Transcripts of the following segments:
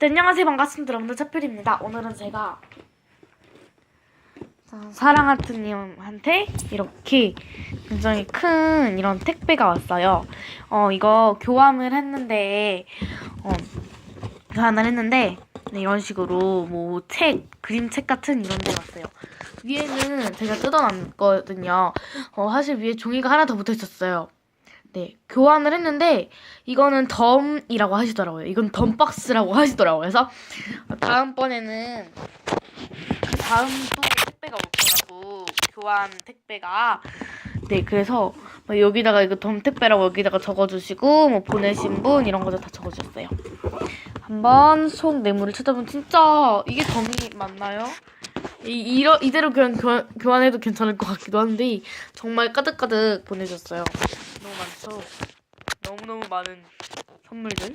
네, 안녕하세요. 반갑습니다. 여러분들 차필입니다. 오늘은 제가 자, 사랑하트님한테 이렇게 굉장히 큰 이런 택배가 왔어요. 어 이거 교환을 했는데 어 교환을 했는데 네, 이런 식으로 뭐 책 그림책 같은 이런 게 왔어요. 위에는 제가 뜯어놨거든요. 어 사실 위에 종이가 하나 더 붙어 있었어요 네, 교환을 했는데 이거는 덤이라고 하시더라고요. 이건 덤박스라고 하시더라고요. 그래서 다음번에는 다음 또 택배가 올 거라고 교환 택배가 네, 그래서 뭐 여기다가 이거 덤 택배라고 여기다가 적어주시고 뭐 보내신 분 이런 거도 다 적어주셨어요. 한번 속 내물을 찾아보면 진짜 이게 덤이 맞나요? 이, 이러, 이대로 교환, 교환, 교환해도 괜찮을 것 같기도 한데 정말 가득가득 보내줬어요. 너무 많죠? 너무너무 많은 선물들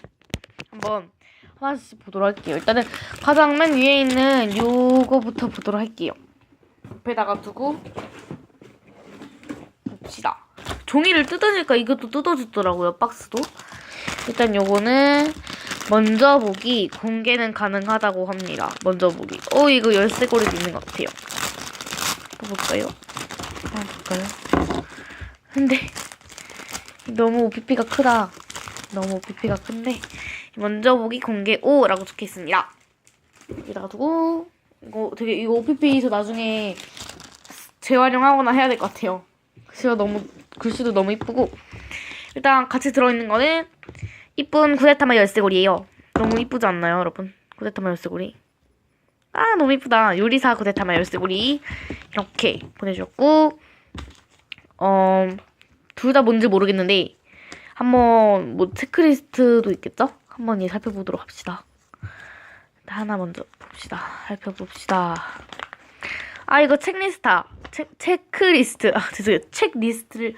한번 하나씩 보도록 할게요. 일단은 가장 맨 위에 있는 요거부터 보도록 할게요. 옆에다가 두고 봅시다. 종이를 뜯으니까 이것도 뜯어주더라고요. 박스도. 일단 요거는 먼저 보기 공개는 가능하다고 합니다. 먼저 보기. 어 이거 열쇠고리도 있는 것 같아요. 볼까요? 볼까요? 근데 너무 OPP가 크다. 너무 OPP가 큰데 먼저 보기 공개 오라고 적혀 있습니다. 여기다가 두고 이거 되게 이거 OPP에서 나중에 재활용하거나 해야 될 것 같아요. 글씨가 너무 글씨도 너무 이쁘고 일단 같이 들어있는 거는 이쁜 구데타마 열쇠고리예요. 너무 이쁘지 않나요, 여러분? 구데타마 열쇠고리. 아 너무 이쁘다. 요리사 구데타마 열쇠고리 이렇게 보내주셨고 어. 둘 다 뭔지 모르겠는데 한번 뭐 체크리스트도 있겠죠? 한번 예 살펴보도록 합시다. 하나 먼저 봅시다. 살펴봅시다. 아 이거 책리스타 체, 체크리스트 아 죄송해요 책리스트를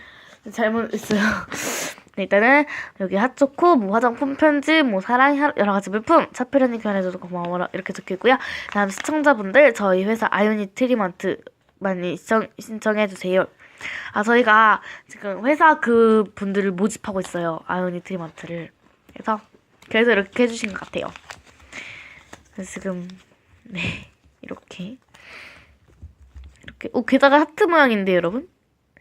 잘못했어요. 네, 일단은 여기 핫초코, 뭐 화장품 편지, 뭐 사랑, 여러 가지 물품, 차필연이 교환해줘서 고마워라 이렇게 적혀있고요. 다음 시청자분들 저희 회사 아이오니 트리먼트 많이 신청, 신청해주세요. 아 저희가 지금 회사 그 분들을 모집하고 있어요. 아이오니 트리먼트를. 그래서 그래서 이렇게 해주신 것 같아요. 그래서 지금 네 이렇게. 이렇게. 오 게다가 하트 모양인데 여러분?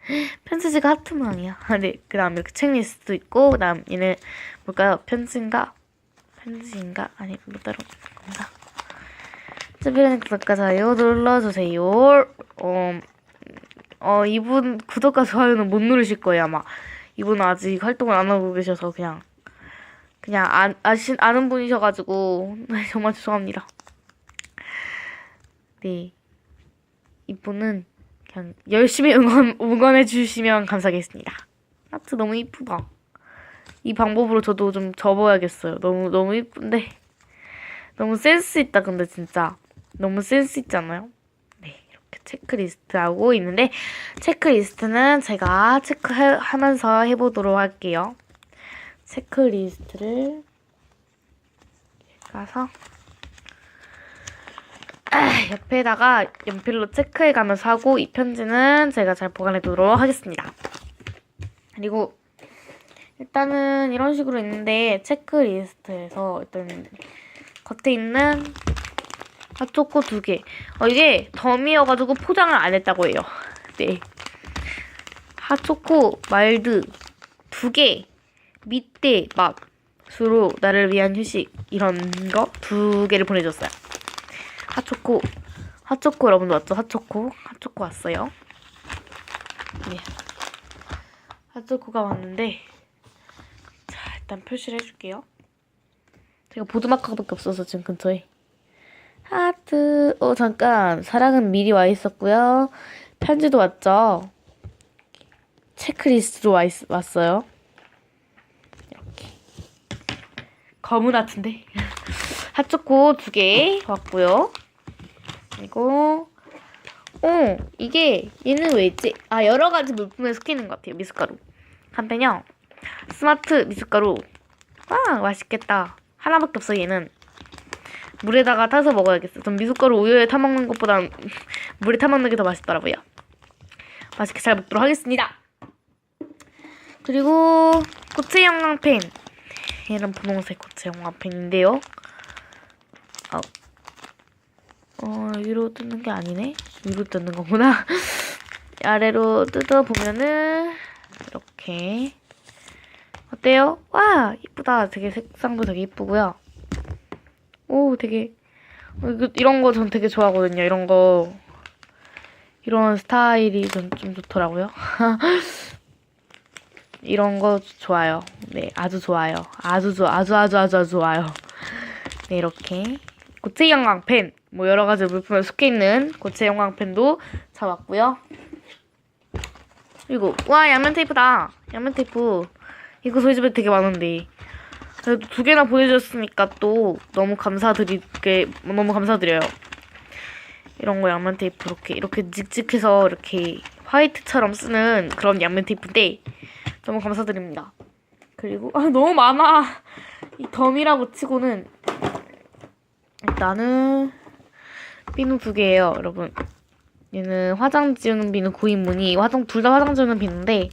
편지지가 하트 모양이야. 아, 네. 그 다음 이렇게 책리스트도 있고 그 다음 얘는 뭘까요? 편지인가? 편지인가? 아니 뭐 따로 건가. 주변에 구독과 좋아요 눌러주세요. 어 어, 이분 구독과 좋아요는 못 누르실 거예요, 아마. 이분은 아직 활동을 안 하고 계셔서 그냥 그냥 아, 아신 아는 분이셔가지고 네, 정말 죄송합니다. 네, 이분은 그냥 열심히 응원 응원해 주시면 감사하겠습니다. 하트 너무 이쁘다. 이 방법으로 저도 좀 접어야겠어요. 너무 너무 이쁜데 너무 센스 있다 근데 진짜 너무 센스 있잖아요. 체크리스트하고 있는데 체크리스트는 제가 체크하면서 해보도록 할게요. 체크리스트를 가서 옆에다가 연필로 체크해가면서 하고 이 편지는 제가 잘 보관해두도록 하겠습니다. 그리고 일단은 이런 식으로 있는데 체크리스트에서 일단 겉에 있는 핫초코 두 개. 어, 이게 덤이어가지고 포장을 안 했다고 해요. 네. 핫초코 말드 두 개. 밑대 맛으로 나를 위한 휴식 이런 거 두 개를 보내줬어요. 핫초코 핫초코 여러분도 왔죠? 핫초코 핫초코 왔어요. 네. 핫초코가 왔는데 자 일단 표시를 해줄게요. 제가 보드마커밖에 없어서 지금 근처에 하트. 어, 잠깐. 사랑은 미리 와 있었고요. 편지도 왔죠? 체크리스트로 와 있, 왔어요. 이렇게. 검은 하트인데. 핫초코 두 개 왔고요. 그리고, 어, 이게, 얘는 왜 있지? 아, 여러 가지 물품에 섞이는 것 같아요. 미숫가루. 한편요. 스마트 미숫가루. 아, 맛있겠다. 하나밖에 없어, 얘는. 물에다가 타서 먹어야겠어. 전 미숫가루 우유에 타 먹는 것보단 물에 타 먹는 게 더 맛있더라고요. 맛있게 잘 먹도록 하겠습니다. 그리고 고체 형광펜. 얘는 분홍색 고체 형광펜인데요. 어, 어 위로 뜯는 게 아니네. 위로 뜯는 거구나. 아래로 뜯어 보면은 이렇게 어때요? 와 이쁘다. 되게 색상도 되게 이쁘고요. 오 되게 어, 이런 거 전 되게 좋아하거든요. 이런 거 이런 스타일이 전 좀 좋더라고요. 이런 거 좋아요. 네, 아주 좋아요. 아주 좋아, 아주 아주 아주 아주 좋아요. 네, 이렇게 고체 형광펜, 뭐 여러 가지 물품에 속해 있는 고체 형광펜도 사왔고요. 그리고 와 양면 테이프다. 양면 테이프. 이거 저희 집에 되게 많은데. 그래도 두 개나 보내주셨으니까 또 너무 감사드리게 너무 감사드려요. 이런 거 양면 테이프 이렇게 이렇게 직직해서 이렇게 화이트처럼 쓰는 그런 양면 테이프인데 너무 감사드립니다. 그리고 아 너무 많아. 이 덤이라고 치고는 일단은 비누 두 개예요, 여러분. 얘는 화장 지우는 비누 9인분이 화장 둘 다 화장 지우는 비누인데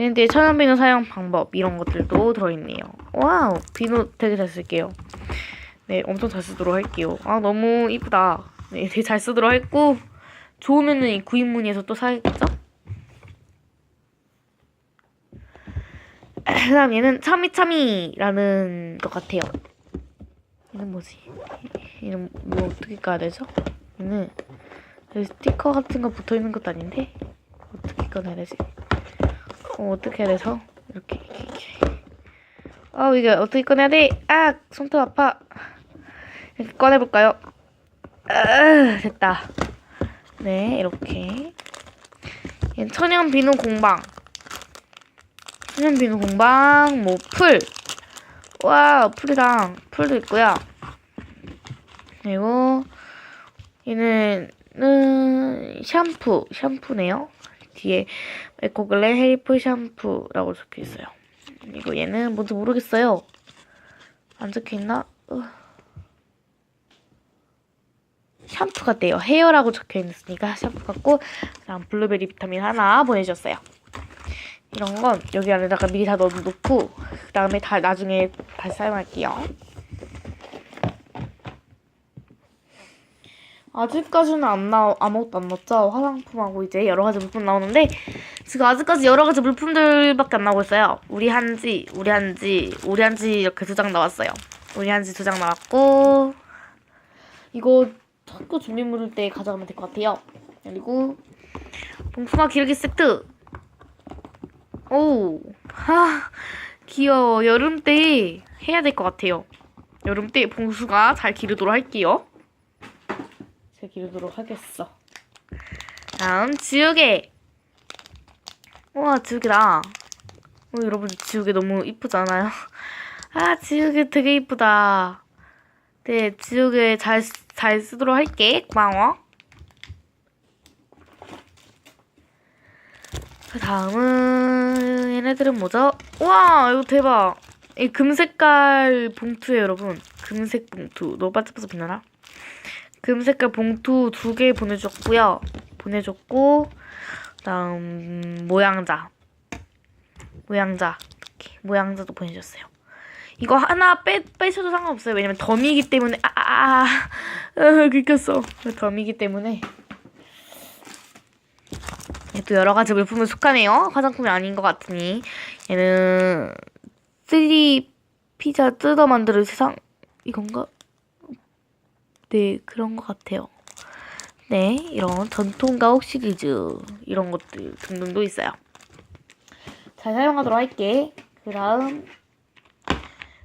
얘네들 천연 비누 사용 방법 이런 것들도 들어있네요. 와우 비누 되게 잘 쓸게요. 네 엄청 잘 쓰도록 할게요. 아 너무 이쁘다. 네 되게 잘 쓰도록 했고 좋으면은 이 9인분에서 또 사야겠죠? 그 다음 얘는 참이참이라는 것 같아요. 얘는 뭐지? 얘는 뭐 어떻게 까야 되죠? 얘는 여기 스티커 같은 거 붙어 있는 것도 아닌데 어떻게 꺼내야 되지? 어 어떻게 돼서 이렇게 이렇게 이렇게. 어 이게 어떻게 꺼내야 돼? 아 손톱 아파. 이렇게 꺼내볼까요? 아, 됐다. 네 이렇게. 천연 비누 공방. 천연 비누 공방 뭐 풀. 와 풀이랑 풀도 있고요. 그리고 얘는 음, 샴푸 샴푸네요. 뒤에 에코글렌 헤리풀 샴푸라고 적혀 있어요. 그리고 얘는 뭔지 모르겠어요. 안 적혀 있나? 으. 샴푸 같대요. 헤어라고 적혀 있으니까 샴푸 같고 그다음 블루베리 비타민 하나 보내주셨어요. 이런 건 여기 안에다가 미리 다 넣어놓고 그 다음에 다 나중에 다시 사용할게요. 아직까지는 안 나오 아무것도 안 넣었죠. 화장품하고 이제 여러 가지 물품 나오는데 지금 아직까지 여러 가지 물품들밖에 안 나오고 있어요. 우리 한지, 우리 한지, 우리 한지 이렇게 두 장 나왔어요. 우리 한지 두 장 나왔고 이거 학교 준비물일 때 가져가면 될 것 같아요. 그리고 봉투나 기르기 세트. 오, 하, 귀여워. 여름 때 해야 될 것 같아요. 여름 때 봉수가 잘 기르도록 할게요. 제가 기르도록 하겠어. 다음 지우개. 우와 지우개다. 어, 여러분 지우개 너무 이쁘잖아요. 아 지우개 되게 이쁘다. 네 지우개 잘, 쓰- 잘 쓰도록 할게. 고마워. 그 다음은 얘네들은 뭐죠? 와 이거 대박. 이 금색깔 봉투예요 여러분. 금색 봉투. 너무 반짝반짝 빛나나? 금색깔 봉투 두 개 보내줬고요. 보내줬고 그다음 모양자 모양자 이렇게 모양자도 보내줬어요. 이거 하나 빼 빼셔도 상관없어요. 왜냐면 덤이기 때문에 아아 아, 아, 긁혔어. 덤이기 때문에 얘도 여러 가지 물품을 속하네요. 화장품이 아닌 것 같으니 얘는 3D 피자 뜯어 만드는 세상 이건가? 네, 그런 것 같아요. 네, 이런 전통 가옥 시리즈 이런 것들 등등도 있어요. 잘 사용하도록 할게. 그 다음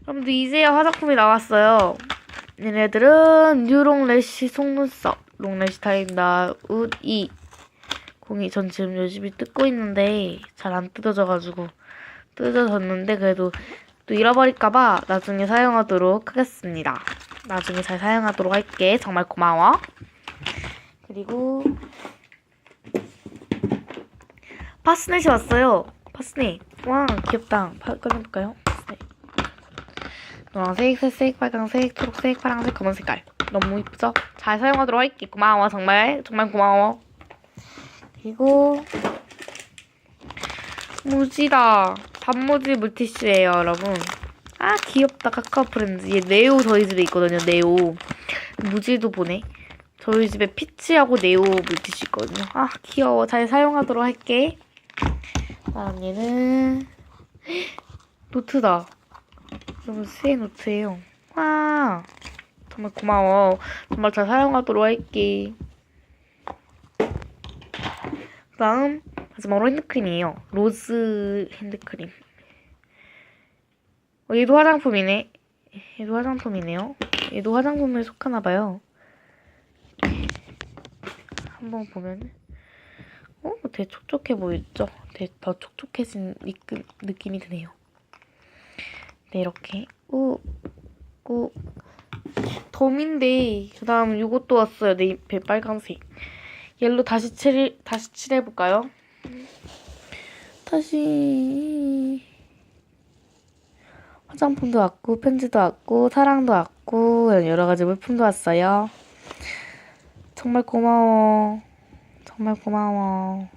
여러분들 이제야 화장품이 나왔어요. 얘네들은 뉴롱 래쉬 속눈썹 롱래쉬 타임다 웃이 공이 전 지금 열심히 뜯고 있는데 잘 안 뜯어져가지고 뜯어졌는데 그래도 또 잃어버릴까봐 나중에 사용하도록 하겠습니다. 나중에 잘 사용하도록 할게. 정말 고마워. 그리고 파스넷이 왔어요. 파스넷. 와 귀엽다. 파, 꺼내볼까요? 파스넷. 노란색, 새색, 빨강색, 초록색, 파란색, 검은 색깔. 너무 이쁘죠? 잘 사용하도록 할게. 고마워. 정말 정말 고마워. 그리고 무지다. 단무지 물티슈예요, 여러분. 아 귀엽다 카카오 프렌즈. 얘 네오 저희 집에 있거든요 네오. 무지도 보내 저희 집에 피치하고 네오 물티슈 있거든요. 아 귀여워. 잘 사용하도록 할게. 다음 얘는 노트다. 여러분 스의 노트예요. 와 정말 고마워. 정말 잘 사용하도록 할게. 다음 마지막으로 핸드크림이에요. 로즈 핸드크림 어, 얘도 화장품이네. 얘도 화장품이네요. 얘도 화장품에 속하나 봐요. 한번 보면 어, 되게 촉촉해 보이죠? 되게 더 촉촉해진 느낌, 느낌이 드네요. 네, 이렇게 우, 우 덤인데 그 다음 이것도 왔어요. 내 입에 빨간색. 옐로 다시 칠 다시 칠해 볼까요? 다시 화장품도 왔고 편지도 왔고 사랑도 왔고 여러 가지 물품도 왔어요. 정말 고마워. 정말 고마워.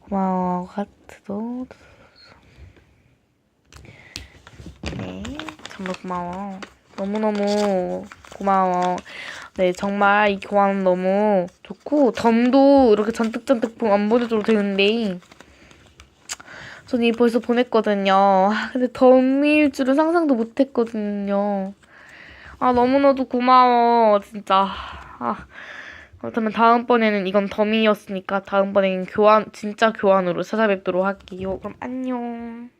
고마워. 하트도. 네, 정말 고마워. 너무너무 고마워. 네, 정말 이 교환 너무 좋고 덤도 이렇게 잔뜩잔뜩 안 보내줘도 되는데 전 이거 벌써 보냈거든요. 아, 근데 덤일 줄은 상상도 못했거든요. 아, 너무나도 고마워, 진짜. 아, 그렇다면 다음번에는 이건 덤이었으니까 다음번에는 교환, 진짜 교환으로 찾아뵙도록 할게요. 그럼 안녕.